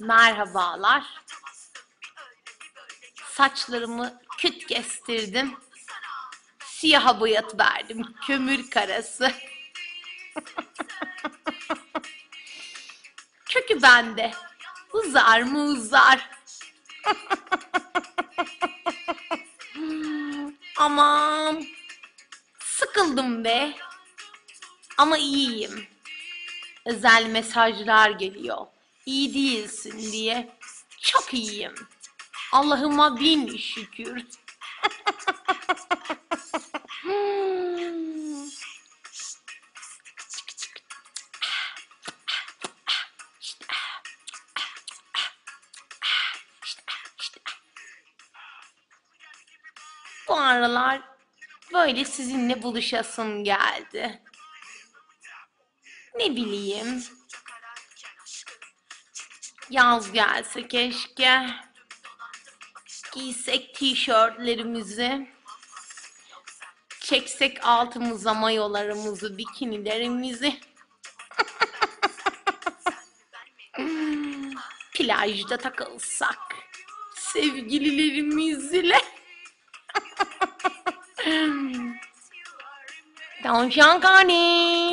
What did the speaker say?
Merhabalar. Saçlarımı küt kestirdim. Siyaha boyat verdim. Kömür karası. Kökü bende. Uzar mı uzar. Aman. Sıkıldım be. Ama iyiyim. Özel mesajlar geliyor. İyi değilsin diye. Çok iyiyim. Allah'ıma bin şükür. Bu aralar böyle sizinle buluşasım geldi. Ne bileyim. Yaz gelse keşke. Giysek tişörtlerimizi. Çeksek altımıza mayolarımızı, bikinilerimizi. Plajda takılsak. Sevgililerimizle. Tavşan kani.